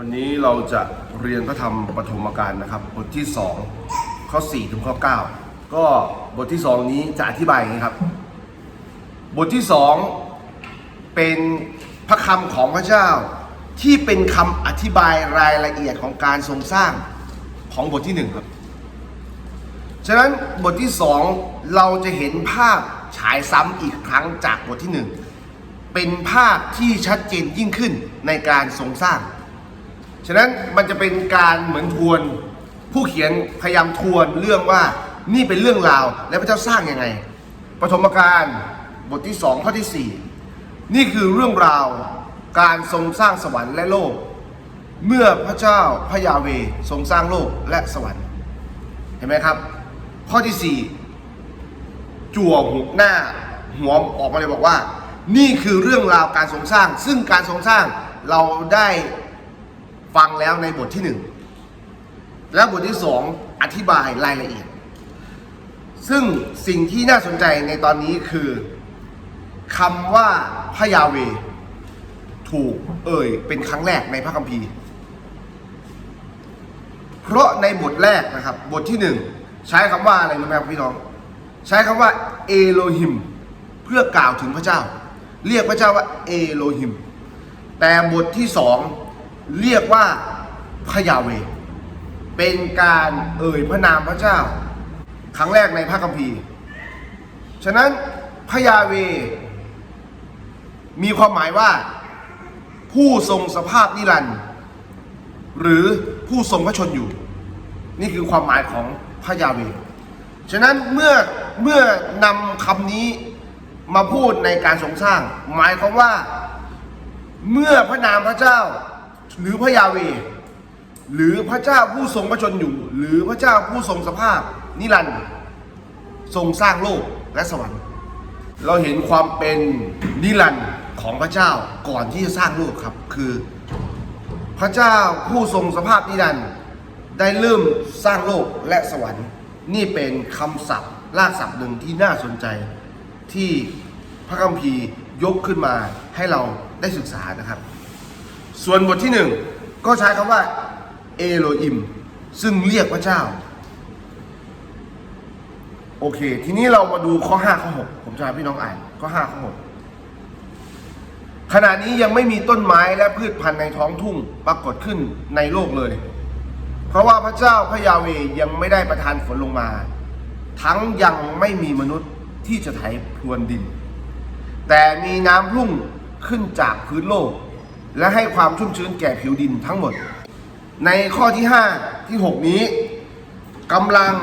วันนี้เราจะเรียนพระธรรมปฐมกาลนะครับ บทที่ 2 ข้อ 4 ถึงข้อ 9 ก็บทที่ 2 นี้จะอธิบายอย่างนี้ครับ บทที่ 2 เป็นพระคำของพระเจ้า ที่เป็นคำอธิบายรายละเอียดของการทรงสร้างของบทที่ 1 ครับ ฉะนั้นบทที่ 2 เราจะเห็นภาพฉายซ้ำอีกครั้งจากบทที่ 1 เป็นภาพที่ชัดเจนยิ่งขึ้นในการทรงสร้าง ฉะนั้นมันจะเป็นการเหมือนทวน ผู้เขียนพยายามทวนเรื่องว่านี่เป็นเรื่องราวและพระเจ้าสร้างยังไงปฐมกาลบทที่สองข้อที่สี่นี่คือเรื่องราวการทรงสร้างสวรรค์และโลก เมื่อพระเจ้าพระยาเวทรงสร้างโลกและสวรรค์ เห็นไหมครับ ข้อที่สี่จั่วหัวหน้าหัวออกมาเลยบอกว่า นี่คือเรื่องราวการทรงสร้าง ซึ่งการทรงสร้างเราได้ ฟังแล้วในบทที่หนึ่งและบทที่สองอธิบายรายละเอียด ซึ่งสิ่งที่น่าสนใจในตอนนี้คือคำว่าพระยาเว ถูกเอ่ยเป็นครั้งแรกในพระคัมภีร์ เพราะในบทแรกนะครับ บทที่หนึ่งใช้คำว่าอะไรรู้ไหมครับพี่น้อง ใช้คำว่าเอโลฮิม เพื่อกล่าวถึงพระเจ้า เรียกพระเจ้าว่าเอโลฮิม แต่บทที่สอง เรียกว่าพยาเว เป็นการเอ่ยพระนามพระเจ้า ครั้งแรกในพระคัมภีร์ ฉะนั้นพยาเว มีความหมายว่า ผู้ทรงสภาพนิรันดร์หรือผู้ทรงพระชนอยู่ นี่คือความหมายของพระยาเว ฉะนั้นเมื่อเมื่อนำคำนี้มาพูดในการทรงสร้าง หมายความว่า เมื่อพระนามพระเจ้า หรือพระยาเว หรือพระเจ้าผู้ทรงพระชนอยู่ หรือพระเจ้าผู้ทรงสภาพ นิรันดร์ทรงสร้างโลกและสวรรค์ เราเห็นความเป็นนิรันดร์ของพระเจ้าก่อนที่จะสร้างโลกครับ คือ พระเจ้าผู้ทรงสภาพนิรันดร์ได้เริ่มสร้างโลกและสวรรค์ นี่เป็นคำศัพท์ลากศัพท์หนึ่งที่น่าสนใจที่พระคัมภีร์ยกขึ้นมาให้เราได้ศึกษานะครับ ส่วนบทที่หนึ่งก็ใช้คำว่า เอโลอิม ซึ่งเรียกพระเจ้า โอเค ทีนี้เรามาดูข้อ 5 ข้อ 6 ผมจะให้พี่น้องอ่าน ข้อ 5 ข้อ 6 ขณะนี้ยังไม่มีต้นไม้และพืชพันธุ์ในท้องทุ่งปรากฏขึ้นในโลกเลย เพราะว่าพระเจ้าพระยาเวยังไม่ได้ประทานฝนลงมา ทั้งยังไม่มีมนุษย์ที่จะไถพรวนดิน แต่มีน้ำรุ่งขึ้นจากพื้นโลก และให้ความชุ่มชื้นแก่ผิวดินทั้งหมด ในข้อที่ 5 ที่ 6 นี้กำลัง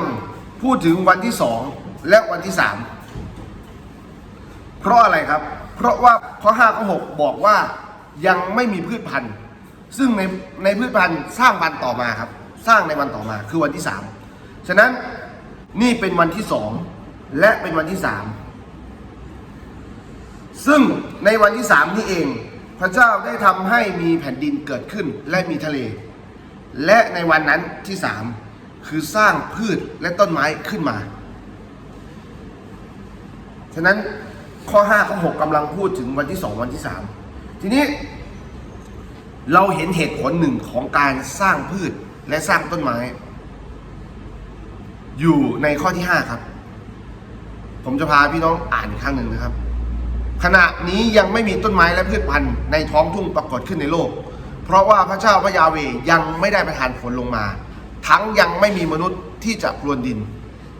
พูดถึงวันที่ 2 และวันที่ 3 เพราะอะไรครับ เพราะว่าข้อ 5 ข้อ 6 บอกว่ายังไม่มีพืชพันธุ์ ซึ่งในในพืชพันธุ์สร้างวันต่อมาครับ สร้างในวันต่อมาคือวันที่ 3 ฉะนั้นนี่เป็นวันที่ 2 และเป็นวันที่ 3 ซึ่งในวันที่ 3 นี่เอง พระเจ้าได้ทำให้มีแผ่นดินเกิดขึ้นและมีทะเล และในวันนั้นที่สามคือสร้างพืชและต้นไม้ขึ้นมา ฉะนั้นข้อ5ข้อ6กำลังพูดถึงวันที่ 2 วันที่ 3 ทีนี้เราเห็นเหตุผลหนึ่งของการสร้างพืชและสร้างต้นไม้ อยู่ในข้อที่ 5 ครับ ผมจะพาพี่น้องอ่านอีกครั้งหนึ่งนะครับ ขณะนี้ยังไม่มีต้นไม้และพืชพันธุ์ในท้องทุ่งปรากฏขึ้นในโลก เพราะว่าพระเจ้าพระยาเวยังไม่ได้ประทานฝนลงมา ทั้งยังไม่มีมนุษย์ที่จะพรวนดิน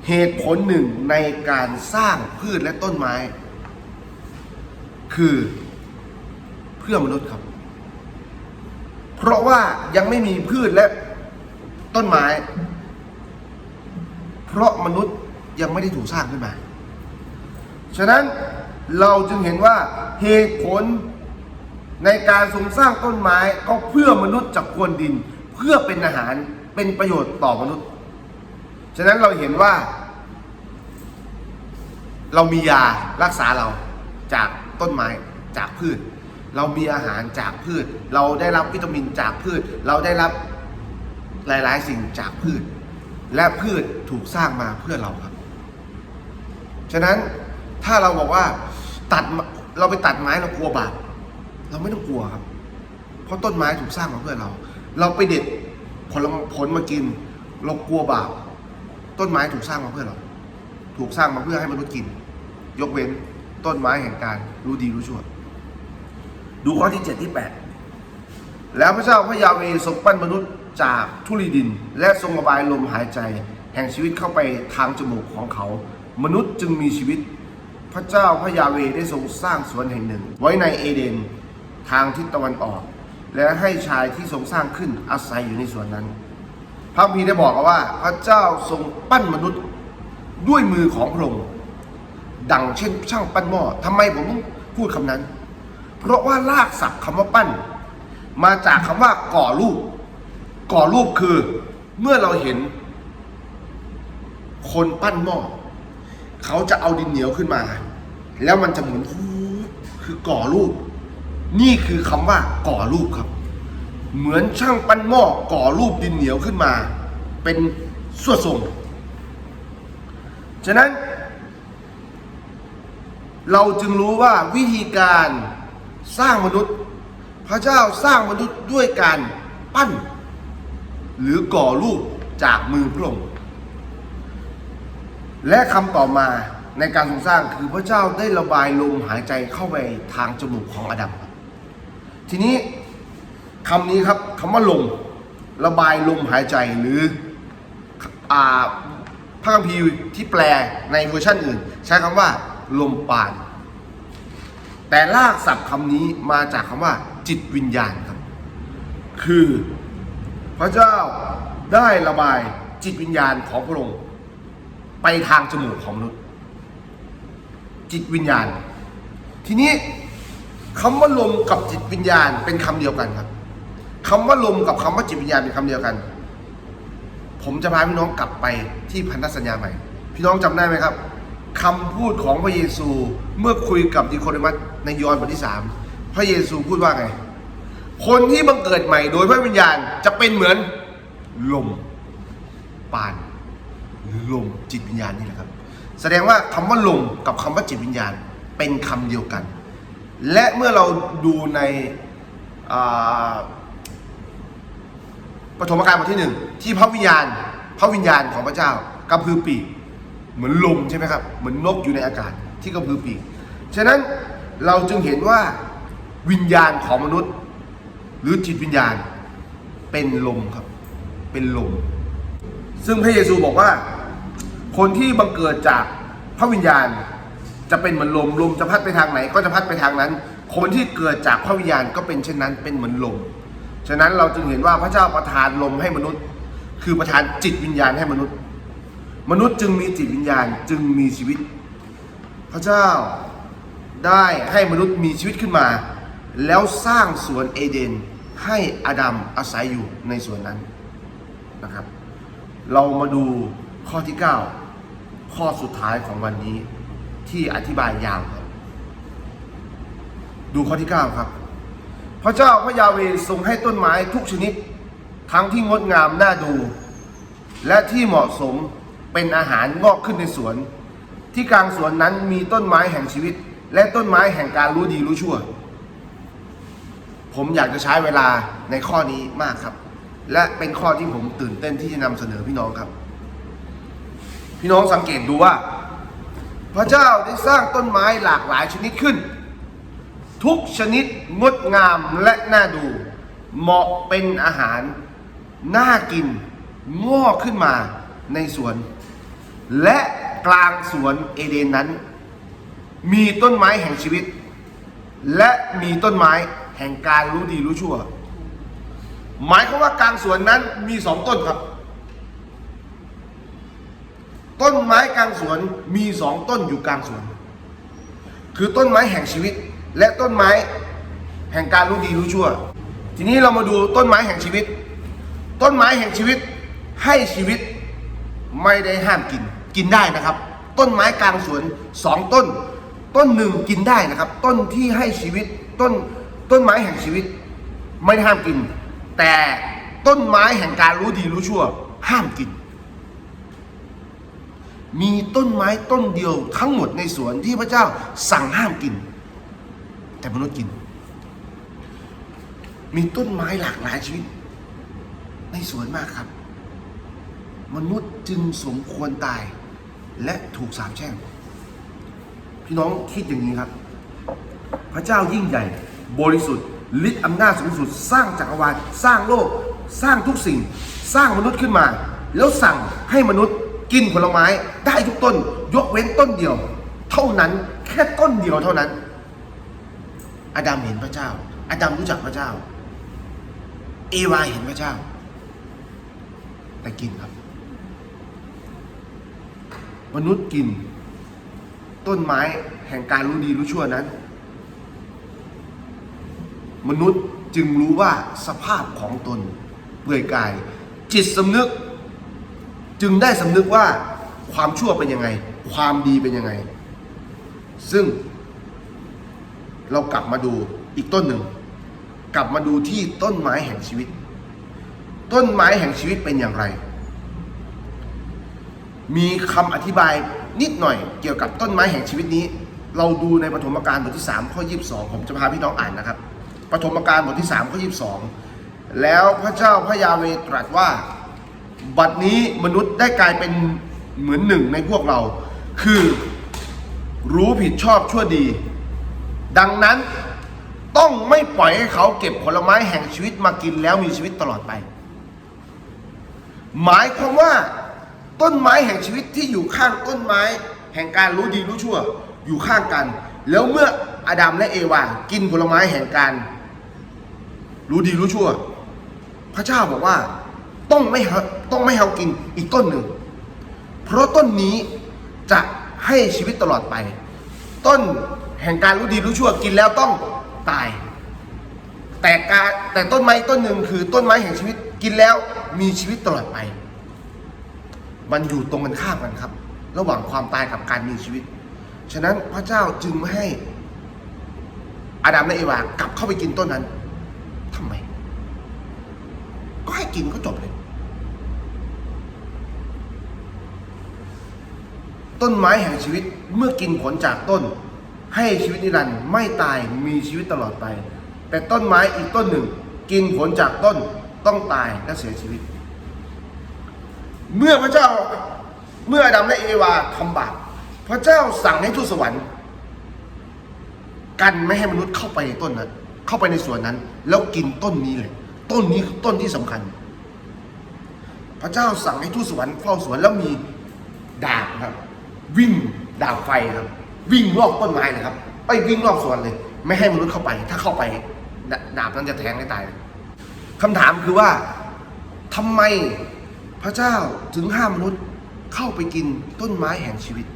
เหตุผลหนึ่งในการสร้างพืชและต้นไม้ คือเพื่อมนุษย์ครับ เพราะว่ายังไม่มีพืชและต้นไม้ เพราะมนุษย์ยังไม่ได้ถูกสร้างขึ้นมา ฉะนั้น เราจึงเห็นว่าเหตุผลในการทรงสร้างต้นไม้ก็เพื่อมนุษย์จากควนดิน เพื่อเป็นอาหารเป็นประโยชน์ต่อมนุษย์ ฉะนั้นเราเห็นว่า เรามียารักษาเราจากต้นไม้จากพืช เรามีอาหารจากพืช เราได้รับวิตามินจากพืช เราได้รับหลาย ๆ สิ่งจากพืช และพืชถูกสร้างมาเพื่อเราครับ ฉะนั้นถ้าเราบอกว่า ตัดเราไปตัดไม้เรากลัวบาปเราไม่ต้องกลัวครับ เพราะต้นไม้ถูกสร้างมาเพื่อเรา เราไปเด็ดผลผลมากิน เรากลัวบาปต้นไม้ถูกสร้างมาเพื่อเรา ถูกสร้างมาเพื่อให้มนุษย์กิน ยกเว้นต้นไม้แห่งการรู้ดีรู้ชั่วดูข้อที่เจ็ดที่แปดแล้วพระเจ้าพระยาเวห์ทรงปั้นมนุษย์จากทุลีดิน และทรงระบายลมหายใจ แห่งชีวิตเข้าไปทางจมูกของเขา มนุษย์จึงมีชีวิต พระเจ้าพระยาเวได้ทรงสร้างสวนแห่งหนึ่ง ไว้ในเอเดนทางทิศตะวันออก และให้ชายที่ทรงสร้างขึ้นอาศัยอยู่ในสวนนั้น พระคัมภีได้บอกเอาว่าพระเจ้าทรงปั้นมนุษย์ด้วยมือของพระองค์ดังเช่นช่างปั้นหม้อทำไมผมพูดคำนั้น เพราะว่าลากศัพท์คำว่าปั้น มาจากคำว่าก่อรูป ก่อรูปคือเมื่อเราเห็น คนปั้นหม้อเขาจะเอาดินเหนียวขึ้นมา แล้วมันจะหมุนคือก่อรูป นี่คือคำว่าก่อรูปครับ เหมือนช่างปั้นหม้อก่อรูปดินเหนียวขึ้นมา เป็นส่วนทรงฉะนั้น เราจึงรู้ว่าวิธีการสร้างมนุษย์ พระเจ้าสร้างมนุษย์ด้วยการปั้น หรือก่อรูปจากมือพระองค์และคำต่อมา ในการทรงสร้างคือพระเจ้าได้ระบายลมหายใจเข้าไปทางจมูกของอาดัมครับทีนี้คำนี้ครับคำว่าลมระบายลมหายใจหรืออ่าพระคัมภีร์ที่แปลในเวอร์ชันอื่น ใช้คำว่าลมปาน แต่ลากศัพท์คำนี้มาจากคำว่าจิตวิญญาณครับ คือพระเจ้าได้ระบายจิตวิญญาณของพระองค์ไปทางจมูกของมนุษย์ จิตวิญญาณ ทีนี้คำว่าลมกับจิตวิญญาณเป็นคำเดียวกันครับคำว่าลมกับคำว่าจิตวิญญาณเป็นคำเดียวกัน ผมจะพาพี่น้องกลับไปที่พันธสัญญาใหม่ พี่น้องจำได้ไหมครับคำพูดของพระเยซูเมื่อคุยกับดิโคเดมัสในยอห์นบทที่สามพระเยซูพูดว่าไง คนที่บังเกิดใหม่โดยพระวิญญาณจะเป็นเหมือนลมปานลมจิตวิญญาณนี่แหละครับ แสดงว่าคำว่าลมกับคำว่าจิตวิญญาณเป็นคำเดียวกัน และเมื่อเราดูในปฐมกาลบทที่หนึ่งที่พระวิญญาณ พระวิญญาณของพระเจ้ากระพือปีกเหมือนลมใช่ไหมครับ เหมือนนกอยู่ในอากาศที่กระพือปีกฉะนั้นเราจึงเห็นว่าวิญญาณของมนุษย์ หรือจิตวิญญาณเป็นลมครับ เป็นลม ซึ่งพระเยซูบอกว่า คนที่บังเกิดจากพระวิญญาณ จะเป็นเหมือนลมลมจะพัดไปทางไหน ก็จะพัดไปทางนั้น คนที่เกิดจากพระวิญญาณก็เป็นเช่นนั้นเป็นเหมือนลมฉะนั้นเราจึงเห็นว่าพระเจ้าประทานลมให้มนุษย์ คือประทานจิตวิญญาณให้มนุษย์ มนุษย์จึงมีจิตวิญญาณจึงมีชีวิต พระเจ้าได้ให้มนุษย์มีชีวิตขึ้นมา แล้วสร้างสวนเอเดนให้อาดัมอาศัยอยู่ในสวนนั้นนะครับ เรามาดูข้อที่ 9 ข้อสุดท้ายของวันนี้ที่อธิบายยาวครับ ดูข้อที่ 9 ครับ พระเจ้าพระยาเวทรงให้ต้นไม้ทุกชนิด ทั้งที่งดงามน่าดู และที่เหมาะสมเป็นอาหารงอกขึ้นในสวน ที่กลางสวนนั้นมีต้นไม้แห่งชีวิต และต้นไม้แห่งการรู้ดีรู้ชั่ว ผมอยากจะใช้เวลาในข้อนี้มากครับ และเป็นข้อที่ผมตื่นเต้นที่จะนำเสนอพี่น้องครับ พี่น้องสังเกตดูว่า พระเจ้าได้สร้างต้นไม้หลากหลายชนิดขึ้น ทุกชนิดงดงามและน่าดู เหมาะเป็นอาหารน่ากินงอกขึ้นมาในสวน และกลางสวนเอเดนนั้น มีต้นไม้แห่งชีวิต และมีต้นไม้แห่งการรู้ดีรู้ชั่ว หมายความว่ากลางสวนนั้นมีสองต้นครับ ต้นไม้กลางสวนมีสองต้นอยู่กลางสวน คือต้นไม้แห่งชีวิต และต้นไม้แห่งการรู้ดีรู้ชั่ว ทีนี้เรามาดูต้นไม้แห่งชีวิต ต้นไม้แห่งชีวิตให้ชีวิตไม่ได้ห้ามกิน กินได้นะครับ ต้นไม้กลางสวนสองต้น ต้นหนึ่งกินได้นะครับ ต้นที่ให้ชีวิตต้นต้นไม้แห่งชีวิต ไม่ได้ห้ามกิน แต่ต้นไม้แห่งการรู้ดีรู้ชั่ว ห้ามกิน มีต้นไม้ต้นเดียวทั้งหมดในสวนที่พระเจ้าสั่งห้ามกิน แต่มนุษย์กิน มีต้นไม้หลากหลายชนิดในสวนมากครับ มนุษย์จึงสมควรตายและถูกสาปแช่ง พี่น้องคิดอย่างนี้ครับ พระเจ้ายิ่งใหญ่ บริสุทธิ์ฤทธิ์อำนาจสูงสุด สร้างจักรวาลสร้างโลก สร้างทุกสิ่ง สร้างมนุษย์ขึ้นมา แล้วสั่งให้มนุษย์ กินผลไม้ได้ทุกต้น ยกเว้นต้นเดียว เท่านั้นแค่ต้นเดียวเท่านั้น อาดัมเห็นพระเจ้า อาดัมรู้จักพระเจ้า เอวาเห็นพระเจ้า แต่กินครับ มนุษย์กิน ต้นไม้แห่งการรู้ดีรู้ชั่วนั้น มนุษย์จึงรู้ว่าสภาพของตนเปื่อยกาย จิตสำนึก จึงได้สำนึกว่าความชั่วเป็นยังไง ความดีเป็นยังไง ซึ่งเรากลับมาดูอีกต้นหนึ่ง กลับมาดูที่ต้นไม้แห่งชีวิต ต้นไม้แห่งชีวิตเป็นอย่างไร มีคำอธิบายนิดหน่อยเกี่ยวกับต้นไม้แห่งชีวิตนี้ เราดูในปฐมกาลบทที่3ข้อ22 ผมจะพาพี่น้องอ่านนะครับปฐมกาลบทที่3ข้อ22 แล้วพระเจ้าพระยาเวตรัสว่า บัดนี้มนุษย์ได้กลายเป็นเหมือนหนึ่งในพวกเรา คือรู้ผิดชอบชั่วดี ดังนั้นต้องไม่ปล่อยให้เขาเก็บผลไม้แห่งชีวิตมากินแล้วมีชีวิตตลอดไป หมายความว่าต้นไม้แห่งชีวิตที่อยู่ข้างต้นไม้ แห่งการรู้ดีรู้ชั่ว อยู่ข้างกัน แล้วเมื่ออาดัมและเอวากินผลไม้แห่งการ รู้ดีรู้ชั่ว พระเจ้าบอกว่า ต้องไม่ต้องไม่เขากินอีกต้นหนึ่ง เพราะต้นนี้จะให้ชีวิตตลอดไป ต้นแห่งการรู้ดีรู้ชั่วกินแล้วต้องตาย แต่การแต่ต้นไม้ต้นหนึ่งคือต้นไม้แห่งชีวิตกินแล้วมีชีวิตตลอดไป มันอยู่ตรงกันข้ามกันครับ ระหว่างความตายกับการมีชีวิต ฉะนั้นพระเจ้าจึงไม่ให้อาดัมและเอวากลับเข้าไปกินต้นนั้นทำไม ก็ให้กินก็จบเลย ต้นไม้แห่งชีวิตเมื่อกินผลจากต้น ให้ชีวิตนิรันดร์ไม่ตายมีชีวิตตลอดไป แต่ต้นไม้อีกต้นหนึ่ง กินผลจากต้นต้องตายและเสียชีวิต เมื่อพระเจ้าเมื่ออดัมและเอวาทำบาปพระเจ้าสั่งให้ทูตสวรรค์ กันไม่ให้มนุษย์เข้าไปในต้นนั้น เข้าไปในสวนนั้น แล้วกินต้นนี้เลย ต้นนี้ต้นที่สำคัญ พระเจ้าสั่งให้ทูตสวรรค์เฝ้าสวนแล้วมีดาบครับ วิ่งดาบไฟครับ วิ่งรอบต้นไม้เลยครับ ไปวิ่งรอบสวนเลย ไม่ให้มนุษย์เข้าไป ถ้าเข้าไปดาดาบนั้นจะแทงให้ตายเลยคำถามคือว่าทำไมพระเจ้าถึงห้ามมนุษย์เข้าไปกินต้นไม้แห่งชีวิต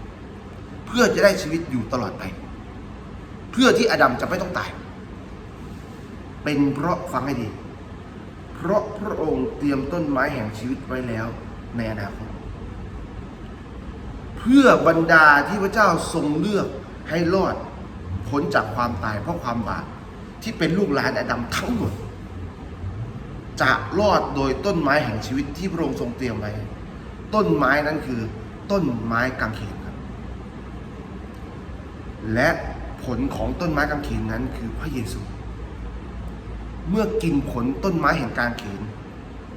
เพื่อจะได้ชีวิตอยู่ตลอดไป เพื่อที่อดัมจะไม่ต้องตาย เป็นเพราะฟังให้ดี เพราะพระองค์เตรียมต้นไม้แห่งชีวิตไว้แล้วในอนาคต เพื่อบรรดาที่พระเจ้าทรงเลือกให้รอดพ้นจากความตายเพราะความบาปที่เป็นลูกหลานอาดัมทั้งหมด จะรอดโดยต้นไม้แห่งชีวิตที่พระองค์ทรงเตรียมไว้ ต้นไม้นั้นคือต้นไม้กางเขนครับ และผลของต้นไม้กางเขนนั้นคือพระเยซู เมื่อกินผลต้นไม้แห่งกางเขน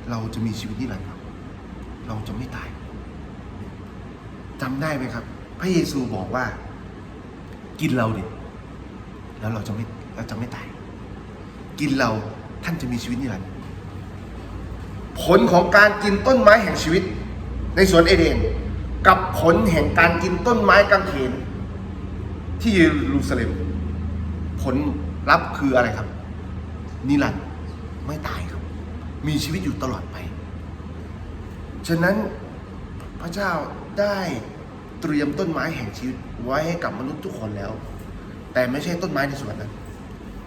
เราจะมีชีวิตนิรันดร์ครับ เราจะไม่ตายจำได้ไหมครับ พระเยซูบอกว่า กินเราดิแล้วเราจะไม่เราจะไม่ตาย กินเราท่านจะมีชีวิตนิรันดร์ผลของการกินต้นไม้แห่งชีวิต ในสวนเอเดน กับผลแห่งการกินต้นไม้กางเขนที่เยรูซาเล็มผลลัพธ์คืออะไรครับ นิรันดร์ไม่ตายครับ มีชีวิตอยู่ตลอดไป ฉะนั้นพระเจ้าได้เตรียมต้นไม้แห่งชีวิตไว้ให้กับมนุษย์ทุกคนแล้ว แต่ไม่ใช่ต้นไม้ในสวนนั้น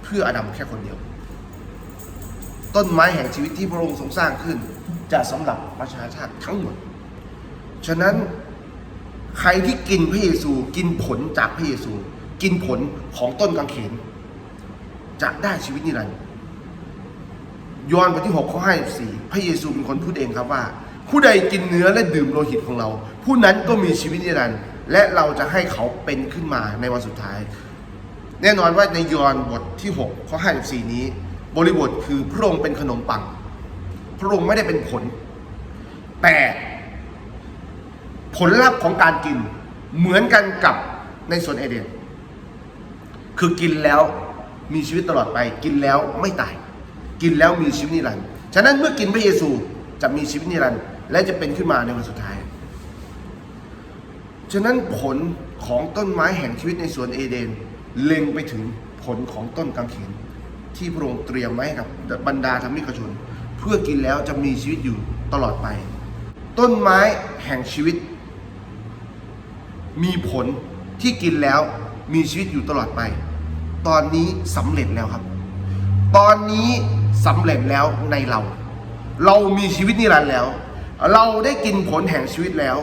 เพื่ออดัมแค่คนเดียว ต้นไม้แห่งชีวิตที่พระองค์ทรงสร้างขึ้น จะสำหรับประชาชาติทั้งหมด ฉะนั้นใครที่กินพระเยซูกินผลจากพระเยซู กินผลของต้นกางเขนจะได้ชีวิตนิรันดร์ ยอห์นบทที่6ข้อ54 พระเยซูเป็นคนพูดเองครับว่า ผู้ใดกินเนื้อและดื่มโลหิตของเรา ผู้นั้นก็มีชีวิตนิรันดร์และเราจะให้เขาเป็นขึ้นมาในวันสุดท้าย แน่นอนว่าในยอห์นบทที่6ข้อ54 นี้ บริบทคือพระองค์เป็นขนมปัง พระองค์ไม่ได้เป็นผล แต่ผลลัพธ์ของการกินเหมือนกันกับในส่วนเอเดนคือกินแล้วมีชีวิตตลอดไปกินแล้วไม่ตาย กินแล้วมีชีวิตนิรันดร์ฉะนั้นเมื่อกินพระเยซูจะมีชีวิตนิรันดร์และจะเป็นขึ้นมาในวันสุดท้าย ฉะนั้นผลของต้นไม้แห่งชีวิตในสวนเอเดน เล็งไปถึงผลของต้นกังเขนที่พระองค์เตรียมไว้กับบรรดาธรรมิกชน เพื่อกินแล้วจะมีชีวิตอยู่ตลอดไป ต้นไม้แห่งชีวิต มีผลที่กินแล้วมีชีวิตอยู่ตลอดไป ตอนนี้สำเร็จแล้วครับ ตอนนี้ สำเร็จแล้วในเรา เรามีชีวิตนิรันดร์แล้ว เราได้กินผลแห่งชีวิตแล้ว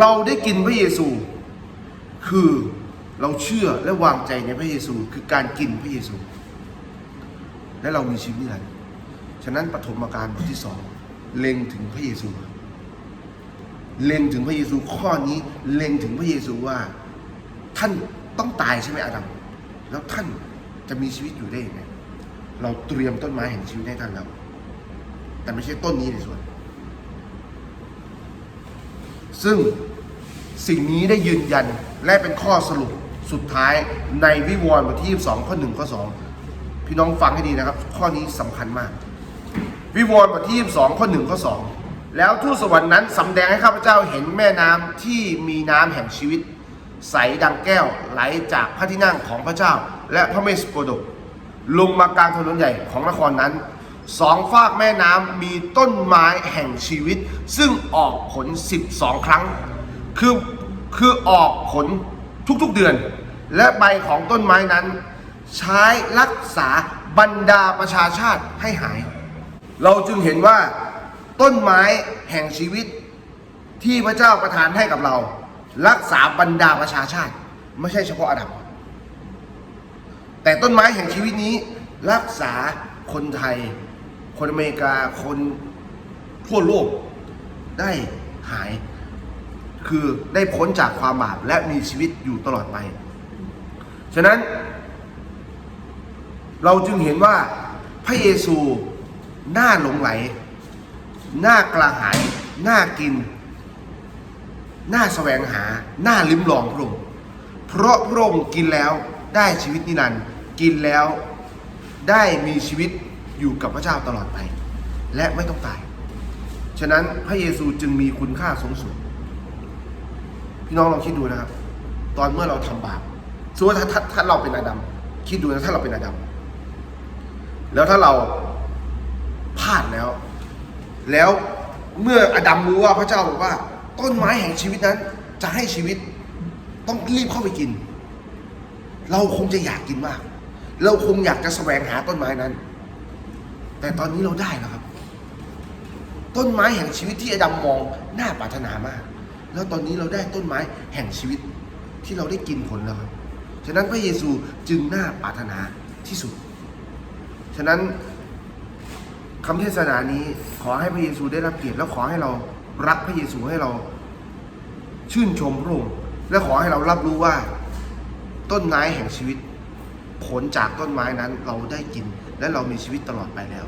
เราได้กินพระเยซู คือเราเชื่อและวางใจในพระเยซู คือการกินพระเยซู และเรามีชีวิตนิรันดร์ฉะนั้นปฐมกาลบทที่สองเล็งถึงพระเยซู เล็งถึงพระเยซูข้อนี้เล็งถึงพระเยซูว่า ท่านต้องตายใช่ไหมอาดัมแล้วท่านจะมีชีวิตอยู่ได้ยังไง เราเตรียมต้นไม้แห่งชีวิตให้ท่านแล้ว แต่ไม่ใช่ต้นนี้ในส่วน ซึ่งสิ่งนี้ได้ยืนยันและเป็นข้อสรุปสุดท้ายในวิวรณ์บทที่22ข้อ1ข้อ2พี่น้องฟังให้ดีนะครับ ข้อนี้สำคัญมาก วิวรณ์บทที่22ข้อ1ข้อ2แล้วทูตสวรรค์นั้นสำแดงให้ข้าพเจ้าเห็นแม่น้ำที่มีน้ำแห่งชีวิต ใสดังแก้วไหลจากพระที่นั่งของพระเจ้า และพระเมสโปดก ลงมากลางถนนใหญ่ของนครนั้นสองฝากแม่น้ำมีต้นไม้แห่งชีวิต ซึ่งออกผล 12 ครั้ง คือคือออกผลทุกๆเดือน และใบของต้นไม้นั้น ใช้รักษาบรรดาประชาชาติให้หาย เราจึงเห็นว่าต้นไม้แห่งชีวิตที่พระเจ้าประทานให้กับเรา รักษาบรรดาประชาชาติ ไม่ใช่เฉพาะอดัม แต่ต้นไม้แห่งชีวิตนี้รักษาคนไทย คนอเมริกาคนทั่วโลกได้หาย คือได้พ้นจากความบาปและมีชีวิตอยู่ตลอดไป ฉะนั้น เราจึงเห็นว่าพระเยซูน่าหลงไหลน่ากระหายน่ากินน่าแสวงหาน่าลิ้มลองพระองค์เพราะพระองค์กินแล้วได้ชีวิตนิรันดร์ กินแล้วได้มีชีวิตอยู่กับพระเจ้าตลอดไป และไม่ต้องตาย ฉะนั้นพระเยซูจึงมีคุณค่าสูงสุด พี่น้องลองคิดดูนะครับ ตอนเมื่อเราทำบาปสมมติว่าถ้าถ้าถ้าเราเป็นอาดัมคิดดูนะถ้าเราเป็นอาดัมแล้วถ้าเราพลาดแล้ว แล้วเมื่ออาดัมรู้ว่าพระเจ้าบอกว่า ต้นไม้แห่งชีวิตนั้น จะให้ชีวิต ต้องรีบเข้าไปกิน เราคงจะอยากกินมาก เราคงอยากจะแสวงหาต้นไม้นั้น แต่ตอนนี้เราได้แล้วครับ ต้นไม้แห่งชีวิตที่อดัมมองน่าปรารถนามาก แล้วตอนนี้เราได้ต้นไม้แห่งชีวิตที่เราได้กินผลแล้วครับฉะนั้นพระเยซูจึงน่าปรารถนาที่สุด ฉะนั้นคำเทศนานี้ขอให้พระเยซูได้รับเกียรติแล้วขอให้เรารักพระเยซูให้เราชื่นชมพระองค์และขอให้เรารับรู้ว่าต้นไม้แห่งชีวิต ผลจากต้นไม้นั้นเราได้กินและเรามีชีวิตตลอดไปแล้ว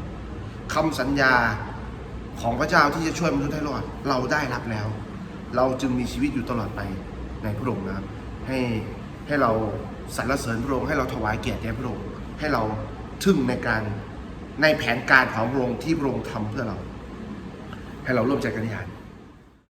คำสัญญาของพระเจ้าที่จะช่วยมนุษย์ให้รอด เราได้รับแล้ว เราจึงมีชีวิตอยู่ตลอดไปในพระองค์นะครับให้ให้เราสรรเสริญพระองค์ให้เราถวายเกียรติแด่พระองค์ให้เราทึ่งในการในแผนการของพระองค์ที่พระองค์ทำเพื่อเรา ให้เราร่วมใจกันอธิษฐาน